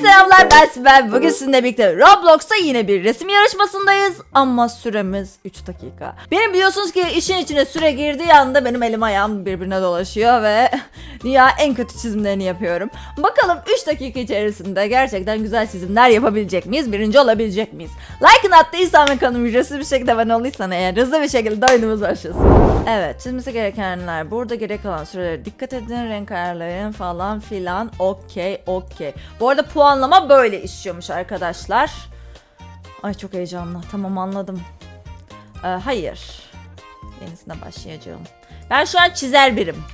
selamlar ben Sibel. Bugün sizinle birlikte Roblox'ta yine bir resim yarışmasındayız. Ama süremiz 3 dakika. Benim biliyorsunuz ki işin içine süre girdiği anda benim elim ayağım birbirine dolaşıyor ve dünya en kötü çizimlerini yapıyorum. Bakalım 3 dakika içerisinde gerçekten güzel çizimler yapabilecek miyiz? Birinci olabilecek miyiz? Like'ını attıysan ve kanalıma ücretsiz bir şekilde abone olduysan eğer hızlı bir şekilde oyunumuz başlasın. Evet çizmesi gerekenler burada gerek kalan sürelere dikkat edin renk ayarlayın falan filan okey okey. Bu arada puanlama böyle işliyormuş arkadaşlar. Ay çok heyecanlı tamam anladım. Ee, hayır. Yenisine başlayacağım. Ben şu an çizer birim.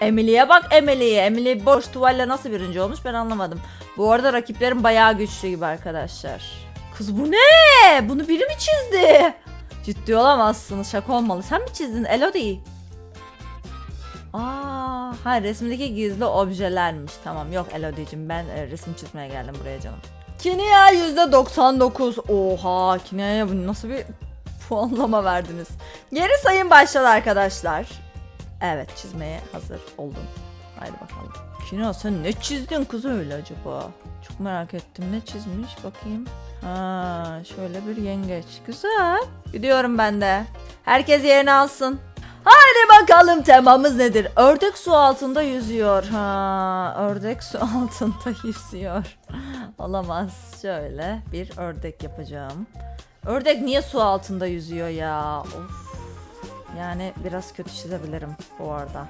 Emily'e bak Emily'ye. Emily boş tuvalle nasıl birinci olmuş ben anlamadım. Bu arada rakiplerim bayağı güçlü gibi arkadaşlar. Kız bu ne? Bunu biri mi çizdi? Ciddi olamazsınız. Şaka olmalı. Sen mi çizdin Elodie? Aa, ha resimdeki gizli objelermiş. Tamam yok Elodie'cim ben e, resim çizmeye geldim buraya canım. Kinia %99. Oha Kinia'ya bu nasıl bir puanlama verdiniz. Geri sayım başladı arkadaşlar. Evet çizmeye hazır oldum. Haydi bakalım. Kina sen ne çizdin kız öyle acaba? Çok merak ettim ne çizmiş bakayım. Ha şöyle bir yengeç. Güzel. Gidiyorum ben de. Herkes yerini alsın. Hadi bakalım temamız nedir? Ördek su altında yüzüyor. Ha, ördek su altında yüzüyor. Olamaz. Şöyle bir ördek yapacağım. Ördek niye su altında yüzüyor ya? Of. Yani biraz kötü çizebilirim bu arada.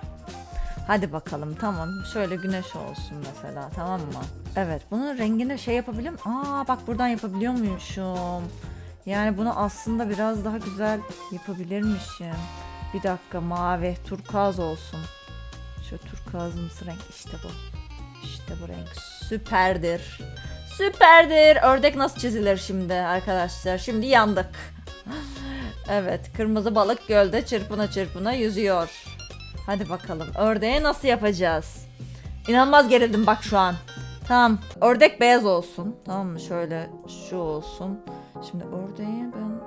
Hadi bakalım tamam. Şöyle güneş olsun mesela tamam mı? Evet bunun rengini şey yapabiliyor muyum? Aa bak buradan yapabiliyor muymuşum? Yani bunu aslında biraz daha güzel yapabilirmişim. Bir dakika mavi turkuaz olsun. Şu turkuazımsı renk işte bu. İşte bu renk süperdir. Süperdir. Ördek nasıl çizilir şimdi arkadaşlar? Şimdi yandık. Evet kırmızı balık gölde çırpına çırpına yüzüyor. Hadi bakalım ördeğe nasıl yapacağız? İnanılmaz gerildim bak şu an. Tamam ördek beyaz olsun. Tamam mı? Şöyle şu olsun. Şimdi ördeği ben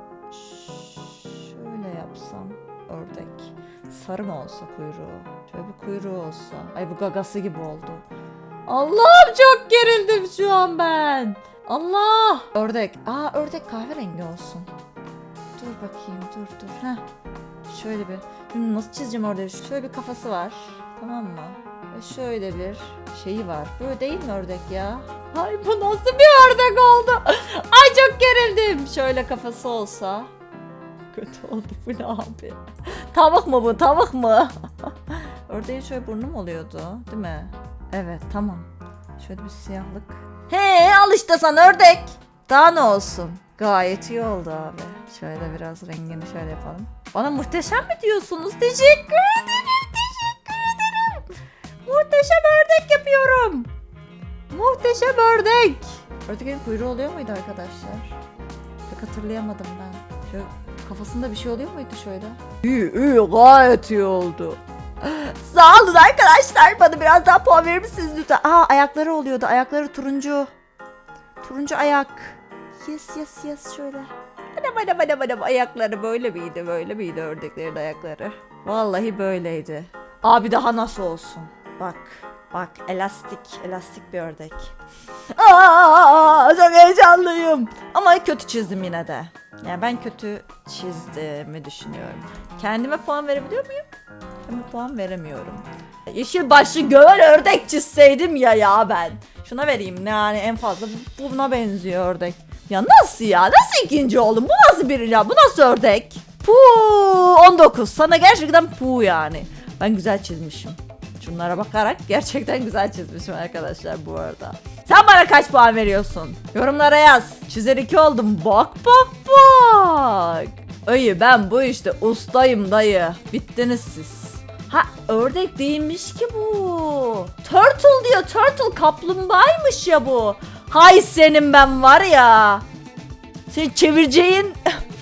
şöyle yapsam ördek. Sarı mı olsa kuyruğu? Şöyle bir kuyruğu olsa. Ay bu gagası gibi oldu. Allah'ım çok gerildim şu an ben. Allah. Ördek. Aa ördek kahverengi olsun. Dur bakayım dur dur. Heh. Şöyle bir. Şimdi nasıl çizeceğim orada? Şöyle bir kafası var. Tamam mı? Ve şöyle bir şeyi var. Böyle değil mi ördek ya? Ay bu nasıl bir ördek oldu? Ay çok gerildim. Şöyle kafası olsa. Kötü oldu bu ne abi? Tavuk mu bu? Tavuk mu? Ördeğin şöyle burnu mu oluyordu? Değil mi? Evet tamam. Şöyle bir siyahlık. He al işte sana ördek. Daha ne olsun? Gayet iyi oldu abi. Şöyle biraz rengini şöyle yapalım. Bana muhteşem mi diyorsunuz? Teşekkür ederim. Teşekkür ederim. Muhteşem ördek yapıyorum. Muhteşem ördek. Ördeğin kuyruğu oluyor muydu arkadaşlar? Pek hatırlayamadım ben. Şöyle kafasında bir şey oluyor muydu şöyle? İyi iyi gayet iyi oldu. Sağ olun arkadaşlar. Bana biraz daha puan verir misiniz lütfen? Aa ayakları oluyordu. Ayakları turuncu. Turuncu ayak. Yes yes yes şöyle. Anam anam anam anam ayakları böyle miydi? Böyle miydi ördeklerin ayakları? Vallahi böyleydi. Abi daha nasıl olsun? Bak. Bak elastik. Elastik bir ördek. Aa, çok heyecanlıyım. Ama kötü çizdim yine de. Yani ben kötü çizdiğimi düşünüyorum. Kendime puan verebiliyor muyum? Kendime puan veremiyorum. Yeşil başlı gövel ördek çizseydim ya ya ben. Şuna vereyim yani en fazla bu- buna benziyor ördek. Ya nasıl ya? Nasıl ikinci oldum? Bu nasıl biri ya? Bu nasıl ördek? Puu 19. Sana gerçekten puu yani. Ben güzel çizmişim. Şunlara bakarak gerçekten güzel çizmişim arkadaşlar bu arada. Sen bana kaç puan veriyorsun? Yorumlara yaz. Çizer 2 oldum. Bak bak bak. Ayı ben bu işte ustayım dayı. Bittiniz siz. Ha ördek değilmiş ki bu. Turtle diyor. Turtle kaplumbağaymış ya bu. Hay senin ben var ya. Sen çevireceğin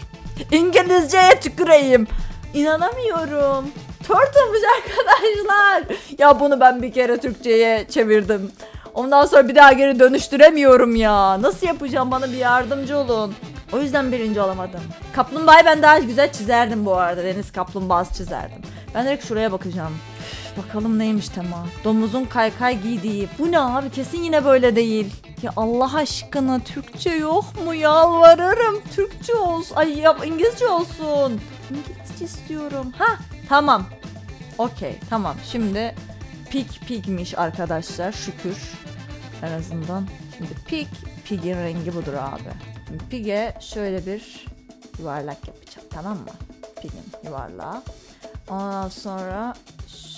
İngilizceye tüküreyim. İnanamıyorum. Turtle'mış arkadaşlar. Ya bunu ben bir kere Türkçe'ye çevirdim. Ondan sonra bir daha geri dönüştüremiyorum ya. Nasıl yapacağım bana bir yardımcı olun. O yüzden birinci olamadım. Kaplumbağayı ben daha güzel çizerdim bu arada. Deniz kaplumbağası çizerdim. Ben direkt şuraya bakacağım. Üf, Bakalım neymiş tema. Domuzun kaykay giydiği. Bu ne abi kesin yine böyle değil. Ya Allah aşkına Türkçe yok mu? Yalvarırım. Türkçe olsun. Ay yap İngilizce olsun. İngilizce istiyorum. Ha tamam. Okey tamam. Şimdi pig pigmiş arkadaşlar şükür. En azından. Şimdi pig pig'in rengi budur abi. Şimdi pig'e şöyle bir yuvarlak yapacağım tamam mı? Pig'in yuvarlağı. Ondan sonra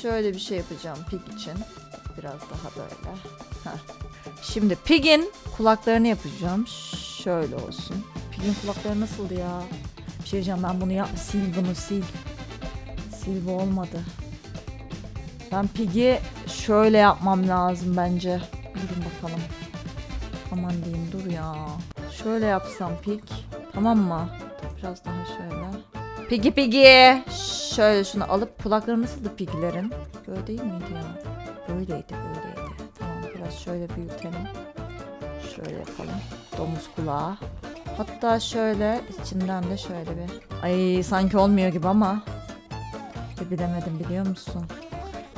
şöyle bir şey yapacağım pig için. Biraz daha böyle. Şimdi Pig'in kulaklarını yapacağım. Şöyle olsun. Pig'in kulakları nasıldı ya? Bir şey diyeceğim ben bunu yap. Sil bunu sil. Sil bu olmadı. Ben Pig'i şöyle yapmam lazım bence. Durun bakalım. Aman diyeyim dur ya. Şöyle yapsam Pig. Tamam mı? Biraz daha şöyle. Piggy Piggy. Şöyle şunu alıp kulakları nasıldı Pig'lerin? Böyle değil miydi ya? Böyleydi böyleydi. Tamam biraz şöyle büyütelim. Şöyle yapalım. Domuz kulağı. Hatta şöyle içinden de şöyle bir. Ay sanki olmuyor gibi ama. Bir bilemedim biliyor musun?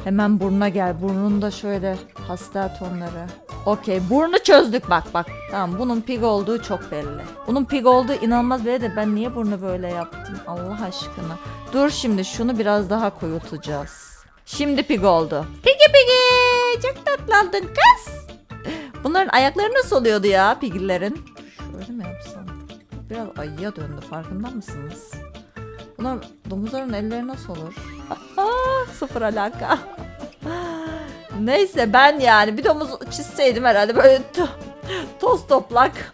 Hemen burnuna gel. Burnunda şöyle pastel tonları. Okey burnu çözdük bak bak. Tamam bunun pig olduğu çok belli. Bunun pig olduğu inanılmaz belli de ben niye burnu böyle yaptım Allah aşkına. Dur şimdi şunu biraz daha koyutacağız. Şimdi pig oldu. Piggy piggy çok tatlı oldun kız. Bunların ayakları nasıl oluyordu ya piglerin? Şöyle mi yapsam? Biraz ayıya döndü farkında mısınız? Bunlar domuzların elleri nasıl olur? Sıfır alaka. Neyse ben yani bir domuz çizseydim herhalde böyle to- toz toplak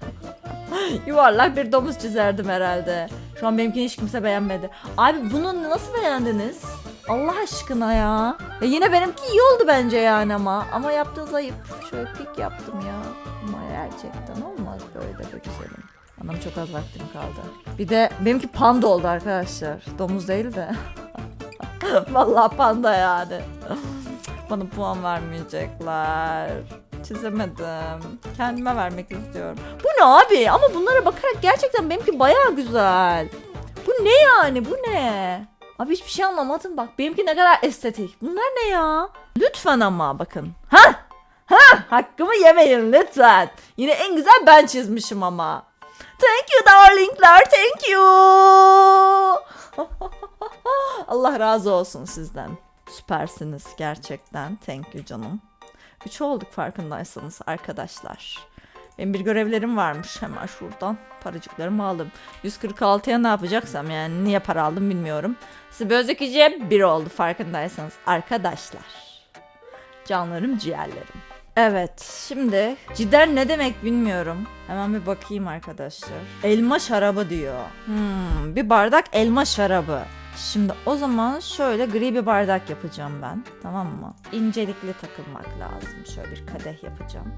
yuvarlak bir domuz çizerdim herhalde. Şu an benimkini hiç kimse beğenmedi. Abi bunu nasıl beğendiniz? Allah aşkına ya. ya. Yine benimki iyi oldu bence yani ama. Ama yaptığınız ayıp. Şöyle pik yaptım ya. Ama gerçekten olmaz böyle de güzelim. Anam çok az vaktim kaldı. Bir de benimki panda oldu arkadaşlar. Domuz değil de. Vallahi panda yani. Bana puan vermeyecekler. Çizemedim. Kendime vermek istiyorum. Bu ne abi? Ama bunlara bakarak gerçekten benimki baya güzel. Bu ne yani? Bu ne? Abi hiçbir şey anlamadım bak. Benimki ne kadar estetik. Bunlar ne ya? Lütfen ama bakın. Ha? Ha? Hakkımı yemeyin lütfen. Yine en güzel ben çizmişim ama. Thank you darlingler. Thank you. Allah razı olsun sizden. Süpersiniz gerçekten. Thank you canım. Üç olduk farkındaysanız arkadaşlar. Benim bir görevlerim varmış hemen şuradan. Paracıklarımı aldım. 146'ya ne yapacaksam yani niye para aldım bilmiyorum. Sibözdekice bir oldu farkındaysanız arkadaşlar. Canlarım ciğerlerim. Evet şimdi cidden ne demek bilmiyorum. Hemen bir bakayım arkadaşlar. Elma şarabı diyor. Hmm, bir bardak elma şarabı. Şimdi o zaman şöyle gri bir bardak yapacağım ben. Tamam mı? İncelikli takılmak lazım. Şöyle bir kadeh yapacağım.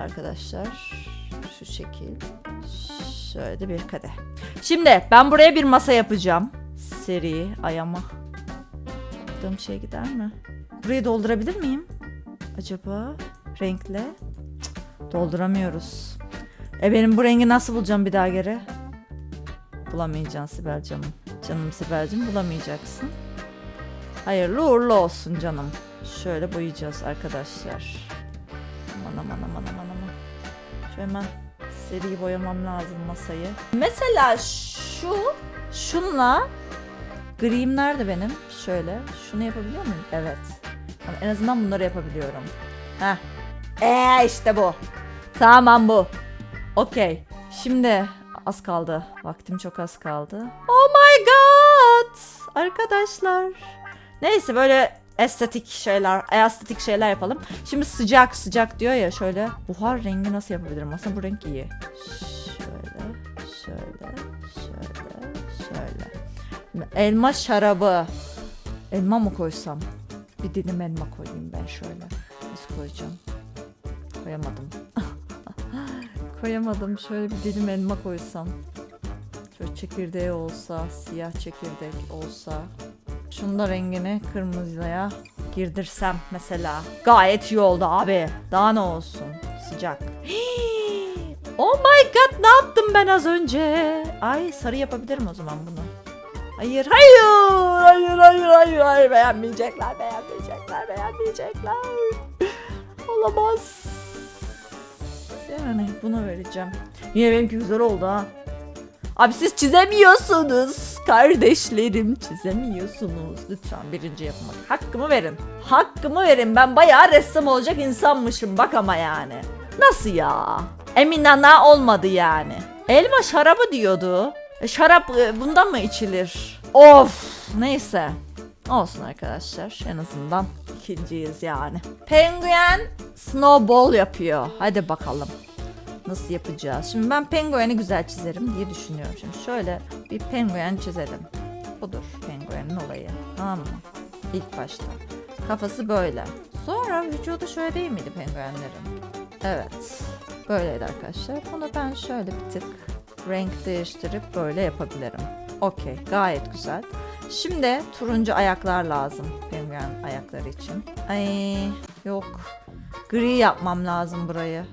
Arkadaşlar şu şekil. Şöyle de bir kadeh. Şimdi ben buraya bir masa yapacağım. Seri ayama. Yaptığım şey gider mi? Burayı doldurabilir miyim? Acaba renkle? Dolduramıyoruz. E benim bu rengi nasıl bulacağım bir daha geri? Bulamayacaksın Sibel canım. Canım Sibel'cim bulamayacaksın. Hayırlı uğurlu olsun canım. Şöyle boyayacağız arkadaşlar. Aman aman aman aman aman. Şöyle hemen seri boyamam lazım masayı. Mesela şu şunla grim nerede benim? Şöyle. Şunu yapabiliyor muyum? Evet. Ama en azından bunları yapabiliyorum. Heh. Eee işte bu. Tamam bu. Okey. Şimdi az kaldı. Vaktim çok az kaldı. Oh my god. Arkadaşlar. Neyse böyle estetik şeyler, estetik şeyler yapalım. Şimdi sıcak sıcak diyor ya şöyle. Buhar rengi nasıl yapabilirim? Aslında bu renk iyi. Şöyle, şöyle, şöyle, şöyle. Elma şarabı. Elma mı koysam? Bir dilim elma koyayım ben şöyle. Nasıl koyacağım? Koyamadım. Koyamadım. Şöyle bir dilim elma koysam. Şöyle çekirdeği olsa, siyah çekirdek olsa. Şunu da rengini kırmızıya girdirsem mesela. Gayet iyi oldu abi. Daha ne olsun? Sıcak. oh my god ne yaptım ben az önce? Ay sarı yapabilirim o zaman bunu. Hayır, hayır, hayır, hayır, hayır, hayır, beğenmeyecekler, beğenmeyecekler, beğenmeyecekler. Olamaz. Yani buna vereceğim. Yine benimki güzel oldu ha. Abi siz çizemiyorsunuz. Kardeşlerim çizemiyorsunuz. Lütfen birinci yapmak. Hakkımı verin. Hakkımı verin. Ben bayağı ressam olacak insanmışım. Bak ama yani. Nasıl ya? Emin ana olmadı yani. Elma şarabı diyordu. E, şarap e, bundan mı içilir? Of. Neyse. Olsun arkadaşlar. En azından ikinciyiz yani. Penguen snowball yapıyor. Hadi bakalım. Nasıl yapacağız? Şimdi ben pengueni güzel çizerim diye düşünüyorum. Şimdi şöyle bir penguen çizelim. Budur penguenin olayı. Tamam mı? İlk başta. Kafası böyle. Sonra vücudu şöyle değil miydi penguenlerin? Evet. Böyleydi arkadaşlar. Bunu ben şöyle bir tık renk değiştirip böyle yapabilirim. Okey. Gayet güzel. Şimdi turuncu ayaklar lazım penguen ayakları için. Ay yok. Gri yapmam lazım burayı.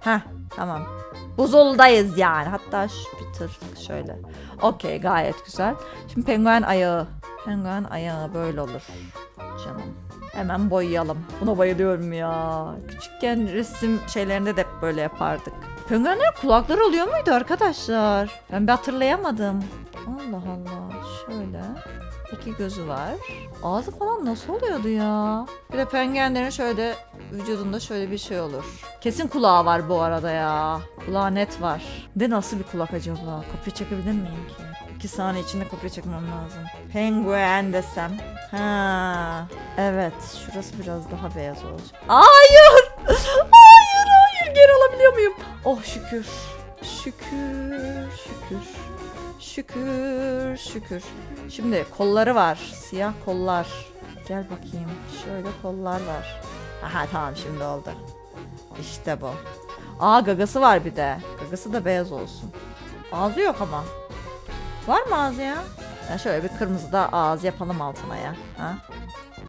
Heh tamam. Buzuldayız yani. Hatta şu bir tır şöyle. Okey gayet güzel. Şimdi penguen ayağı. Penguen ayağı böyle olur. Canım. Hemen boyayalım. Buna bayılıyorum ya. Küçükken resim şeylerinde de böyle yapardık. Penguenlerin kulakları oluyor muydu arkadaşlar? Ben bir hatırlayamadım. Allah Allah. Şöyle. İki gözü var. Ağzı falan nasıl oluyordu ya? Bir de penguenlerin şöyle vücudunda şöyle bir şey olur. Kesin kulağı var bu arada ya. Kulağı net var. De nasıl bir kulak acaba? Kopya çekebilir miyim ki? İki saniye içinde kopya çekmem lazım. Penguen desem. Ha, evet. Şurası biraz daha beyaz olacak. Hayır! Oh şükür. Şükür, şükür. Şükür, şükür. Şimdi kolları var. Siyah kollar. Gel bakayım. Şöyle kollar var. Aha tamam şimdi oldu. İşte bu. Aa gagası var bir de. Gagası da beyaz olsun. Ağzı yok ama. Var mı ağzı ya? ya şöyle bir kırmızı da ağız yapalım altına ya. Ha?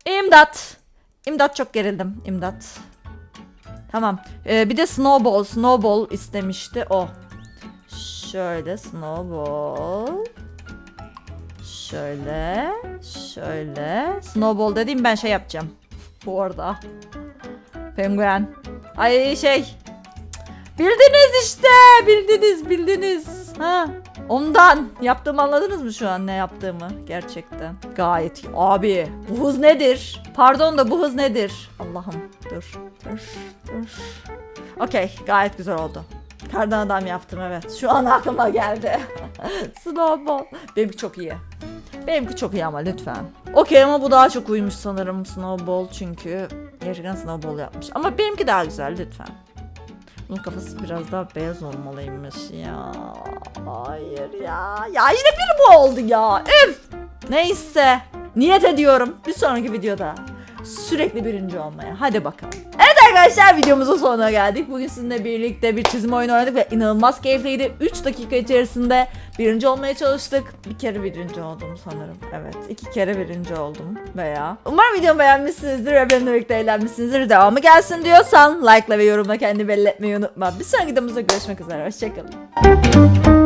İmdat. İmdat çok gerildim. İmdat. Tamam. Ee, bir de snowball. Snowball istemişti o. Şöyle snowball. Şöyle. Şöyle. Snowball dediğim ben şey yapacağım. Bu arada. Penguen. Ay şey. Bildiniz işte. Bildiniz bildiniz. Ha. Ondan. Yaptığımı anladınız mı şu an ne yaptığımı? Gerçekten. Gayet iyi. Abi bu hız nedir? Pardon da bu hız nedir? Allah'ım dur. Dur. Dur. Okey gayet güzel oldu. Kardan adam yaptım evet. Şu an aklıma geldi. Snowball. Benimki çok iyi. Benimki çok iyi ama lütfen. Okey ama bu daha çok uymuş sanırım Snowball çünkü gerçekten Snowball yapmış. Ama benimki daha güzel lütfen. Bunun kafası biraz daha beyaz olmalıymış ya. Hayır ya. Ya işte biri bu oldu ya. Üf. Neyse. Niyet ediyorum bir sonraki videoda sürekli birinci olmaya. Hadi bakalım. Arkadaşlar videomuzun sonuna geldik. Bugün sizinle birlikte bir çizim oyunu oynadık ve inanılmaz keyifliydi. 3 dakika içerisinde birinci olmaya çalıştık. Bir kere birinci oldum sanırım. Evet iki kere birinci oldum veya. Umarım videomu beğenmişsinizdir ve benimle birlikte eğlenmişsinizdir. Devamı gelsin diyorsan like ve yorumla kendini belli etmeyi unutma. Bir sonraki videomuzda görüşmek üzere. Hoşçakalın.